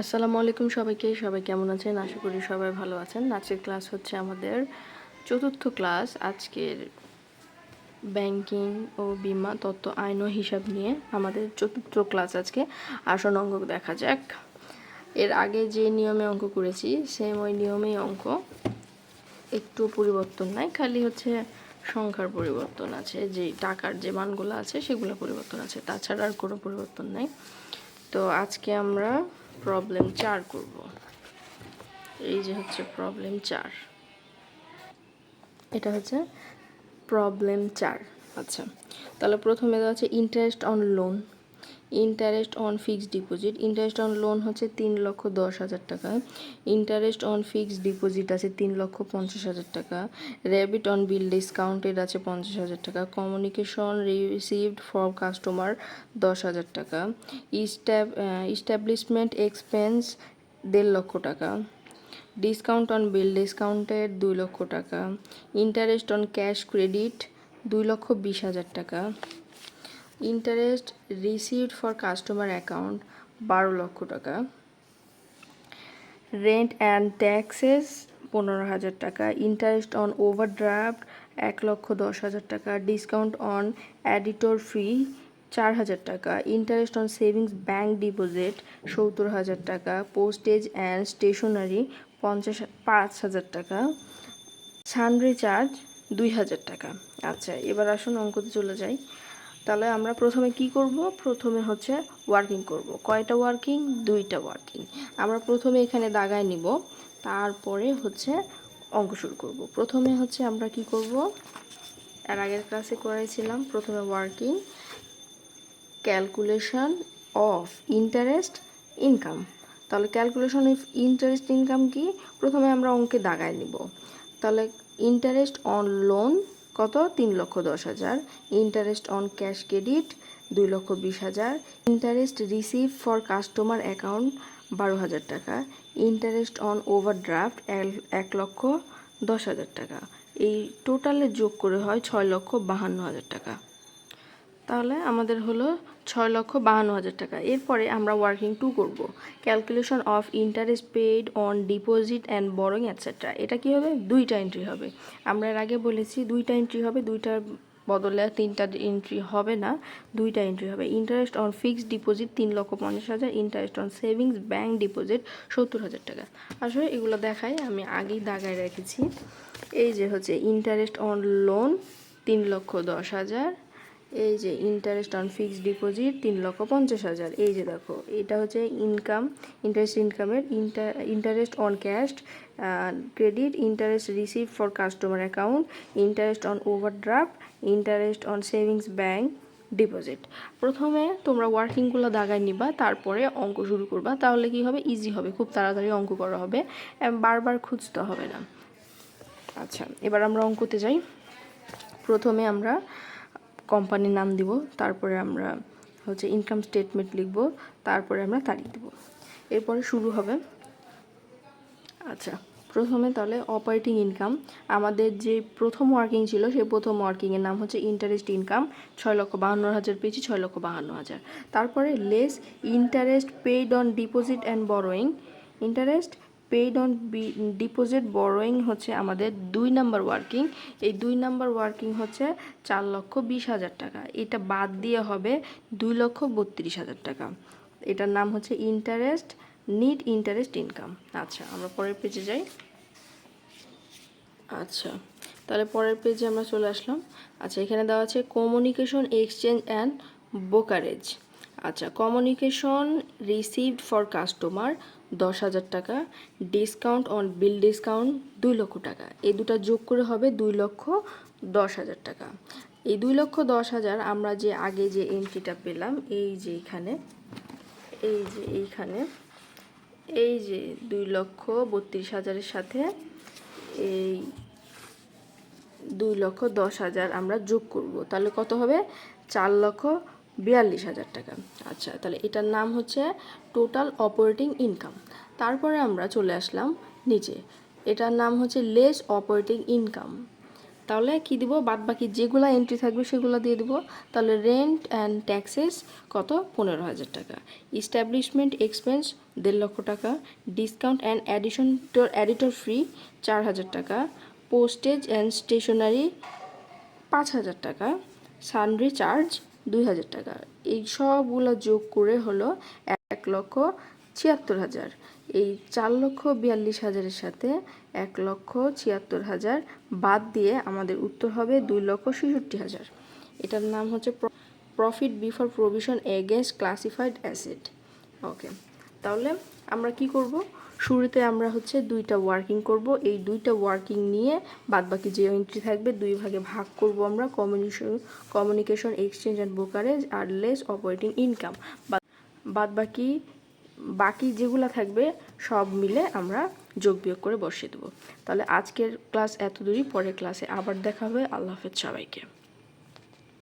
আসসালামু আলাইকুম সবাইকে, সবাই কেমন আছেন? আশা করি সবাই ভালো আছেন। নাচের ক্লাস হচ্ছে আমাদের চতুর্থ ক্লাস। আজকের ব্যাংকিং ও বিমা তত্ত্ব আইন ও হিসাব নিয়ে আমাদের চতুর্থ ক্লাস আজকে। আসন অঙ্ক দেখা যাক। এর আগে যে নিয়মে অঙ্ক করেছি সেম ওই নিয়মেই অঙ্ক। একটু পরিবর্তন নাই, খালি হচ্ছে সংখ্যার পরিবর্তন আছে, যে টাকার যে মানগুলো আছে সেগুলো পরিবর্তন আছে, তাছাড়া আর কোনো পরিবর্তন নাই। তো আজকে আমরা প্রবলেম চার করব। এই যে হচ্ছে প্রবলেম চার। এটা হচ্ছে প্রবলেম চার। আচ্ছা তাহলে প্রথমে দেওয়া আছে interest on loan interest on fixed deposit interest on loan হচ্ছে তিন লক্ষ দশ হাজার টাকা। ইন্টারেস্ট অন ফিক্সড ডিপোজিট আছে তিন লক্ষ পঞ্চাশ হাজার টাকা। র্যাবিট অন বিল ডিসকাউন্টেড আছে পঞ্চাশ হাজার টাকা। কমিউনিকেশন রিসিভড ফর কাস্টমার দশ হাজার টাকা। ইস্টাবলিশমেন্ট এক্সপেন্স দেড় লক্ষ টাকা। ডিসকাউন্ট অন বিল ডিসকাউন্টেড দুই লক্ষ টাকা। ইন্টারেস্ট অন ক্যাশ ক্রেডিট দুই লক্ষ বিশ হাজার টাকা। Interest received for customer account বারো লক্ষ টাকা। রেন্ট অ্যান্ড ট্যাক্সেস পনেরো হাজার টাকা। ইন্টারেস্ট অন ওভারড্রাফট এক লক্ষ দশ হাজার টাকা। ডিসকাউন্ট অন অ্যাডিটর ফি চার হাজার টাকা। Interest on savings bank deposit সত্তর হাজার টাকা। পোস্টেজ অ্যান্ড স্টেশনারি পঞ্চাশ, পাঁচ হাজার টাকা। সানরি চার্জ দুই হাজার টাকা। আচ্ছা এবার আসুন অঙ্কতে চলে যাই। তাহলে আমরা প্রথমে কি করব? প্রথমে হচ্ছে ওয়ার্কিং করব। কয়টা ওয়ার্কিং দুইটা ওয়ার্কিং আমরা প্রথমে এখানে দাগায় নিব। তারপরে হচ্ছে অঙ্ক শুরু করব। প্রথমে হচ্ছে আমরা কি করব? এর আগের ক্লাসে করাইছিলাম। প্রথমে working calculation of interest income তাহলে ক্যালকুলেশন অফ ইন্টারেস্ট ইনকাম কি? প্রথমে আমরা অঙ্কে দাগায় নিব। তাহলে ইন্টারেস্ট অন লোন কত? তিন লক্ষ দশ হাজার। ইন্টারেস্ট অন ক্যাশ ক্রেডিট দুই লক্ষ বিশ হাজার। Interest receive for customer account বারো হাজার টাকা। ইন্টারেস্ট অন ওভারড্রাফট এক লক্ষ দশ হাজার টাকা। এই টোটালে যোগ করে হয় ছয় লক্ষ বাহান্ন হাজার টাকা। তাহলে আমাদের হলো ছয় লক্ষ বাহান্ন হাজার টাকা। এরপরে আমরা ওয়ার্কিং টু করব। Calculation of interest paid on deposit and borrowing etcetera এটা কি হবে? দুইটা এন্ট্রি হবে। আমরা এর আগে বলেছি দুইটা এন্ট্রি হবে দুইটার বদলে তিনটা এন্ট্রি হবে না, দুইটা এন্ট্রি হবে। ইন্টারেস্ট অন ফিক্সড ডিপোজিট তিন লক্ষ পঞ্চাশ হাজার interest on savings bank deposit সত্তর হাজার টাকা। আসলে এগুলো দেখাই আমি আগেই দাগায় রেখেছি। এই যে হচ্ছে ইন্টারেস্ট অন লোন তিন লক্ষ দশ হাজার এই যে ইন্টারেস্ট অন ফিক্সড ডিপোজিট তিন লক্ষ পঞ্চাশ হাজার। এই যে দেখো, এটা হচ্ছে ইনকাম ইন্টারেস্ট ইনকামের inter interest on cash credit interest receive for customer account interest on overdraft interest on savings bank deposit প্রথমে তোমরা ওয়ার্কিংগুলো দাগায় নিবা, তারপরে অঙ্ক শুরু করবা, তাহলে কি হবে? ইজি হবে, খুব তাড়াতাড়ি অঙ্ক করা হবে। বারবার খুঁজতে হবে না। আচ্ছা এবার আমরা অঙ্কতে যাই। প্রথমে আমরা কোম্পানির নাম দিব, তারপরে আমরা হচ্ছে ইনকাম স্টেটমেন্ট লিখব, তারপরে আমরা তারিখ দেব। এরপরে শুরু হবে। আচ্ছা প্রথমে তাহলে অপারেটিং ইনকাম আমাদের যে প্রথম ওয়ার্কিং ছিল, সেই প্রথম ওয়ার্কিংয়ের নাম হচ্ছে ইন্টারেস্ট ইনকাম ছয় লক্ষ বাহান্ন হাজার পেয়েছি, ছয় লক্ষ বাহান্ন হাজার। তারপরে less interest paid on deposit and borrowing interest paid on deposit borrowing হচ্ছে আমাদের দুই নাম্বার ওয়ার্কিং এই দুই নাম্বার ওয়ার্কিং হচ্ছে চার লক্ষ বিশ হাজার টাকা। এটা বাদ দিয়ে হবে দুই লক্ষ বত্রিশ হাজার টাকা। এটার নাম হচ্ছে ইন্টারেস্ট নিট ইন্টারেস্ট ইনকাম আচ্ছা আমরা পরের পেজে যাই। আচ্ছা তাহলে পরের পেজে আমরা চলে আসলাম। আচ্ছা এখানে দেওয়া আছে কমিউনিকেশন এক্সচেঞ্জ অ্যান্ড ব্রোকারেজ আচ্ছা কমিউনিকেশন রিসিভড ফর কাস্টমার দশ হাজার টাকা ডিসকাউন্ট অন বিল ডিসকাউন্ট দুই লক্ষ টাকা। এই দুটা যোগ করে হবে দুই লক্ষ দশ হাজার টাকা। এই দুই লক্ষ দশ হাজার আমরা যে আগে যে এন্ট্রিটা পেলাম, এই যে এখানে, এই যে এইখানে, এই যে দুই লক্ষ বত্রিশ হাজারের সাথে এই দুই লক্ষ দশ হাজার আমরা যোগ করব। তাহলে কত হবে? চার লক্ষ বিয়াল্লিশ হাজার টাকা। আচ্ছা তাহলে এটার নাম হচ্ছে টোটাল অপারেটিং ইনকাম তারপরে আমরা চলে আসলাম নিচে। এটার নাম হচ্ছে লেস অপারেটিং ইনকাম তাহলে কি দিব? বাদ বাকি যেগুলো এন্ট্রি থাকবে সেগুলো দিয়ে দিব। তাহলে রেন্ট অ্যান্ড ট্যাক্সেস কত? পনেরো হাজার টাকা। ইস্টাবলিশমেন্ট এক্সপেন্স দেড় লক্ষ টাকা। Discount and addition auditor free চার হাজার টাকা। পোস্টেজ অ্যান্ড স্টেশনারি পাঁচ হাজার টাকা। সানড্রি চার্জ দুই হাজার টাকা। এই সবগুলো যোগ করে হলো এক লক্ষ ছিয়াত্তর হাজার। এই চার লক্ষ বিয়াল্লিশ হাজারের সাথে এক লক্ষ ছিয়াত্তর হাজার বাদ দিয়ে আমাদের উত্তর হবে দুই লক্ষ ছেষট্টি হাজার। এটার নাম হচ্ছে profit before provision against classified asset okay তাহলে আমরা কি করব? শুরুতে আমরা হচ্ছে দুইটা ওয়ার্কিং করব। এই দুইটা ওয়ার্কিং নিয়ে বাদবাকি যে এন্ট্রি থাকবে, দুই ভাগে ভাগ করব আমরা communication communication exchange and brokerage R less operating income বাদ বাকি বাকি যেগুলো থাকবে, সব মিলে আমরা যোগ বিয়োগ করে বসিয়ে দেবো। তাহলে আজকের ক্লাস এত দূরই পরের ক্লাসে আবার দেখা হবে। আল্লাহ হাফেজ সবাইকে।